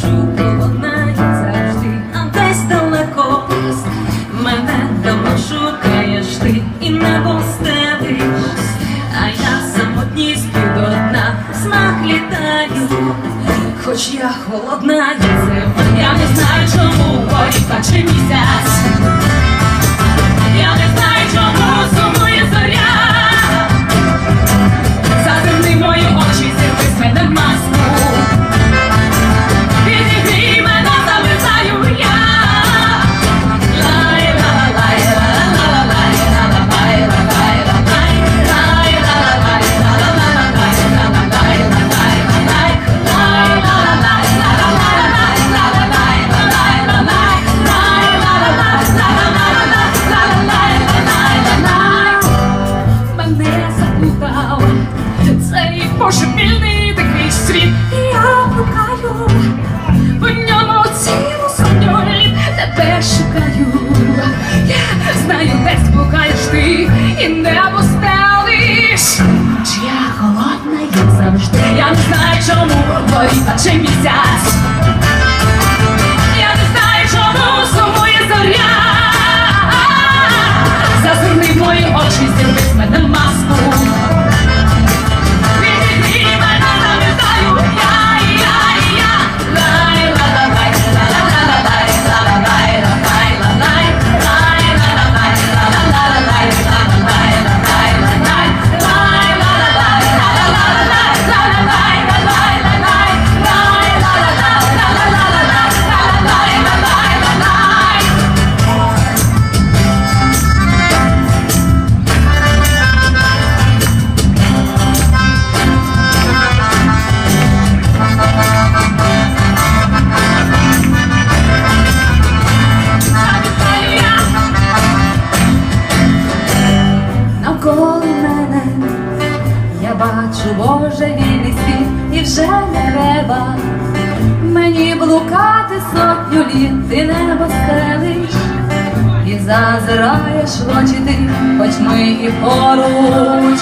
Чу, холодная завжди, а десь далеко Мене давно шукаєш ти. І не постериш, А я самотність підот на смах літаю. Хоч я холодна, я не знаю, чому. Горіх, чи місяць. шукав цей пошепільний такий світ, і я блукаю в ньому цілу сотню літ тебе шукаю. Я знаю, десь блукаєш ти і не постелиш. Чи я голодна як завжди? Я не знаю, чому твої очі місяць. Зазирни мої очі, зірви з мене маску Боже, вільний світ, і вже не треба мені блукати сотню літ, ти небо стелиш і зазираєш в очі ти, хоч ми і поруч.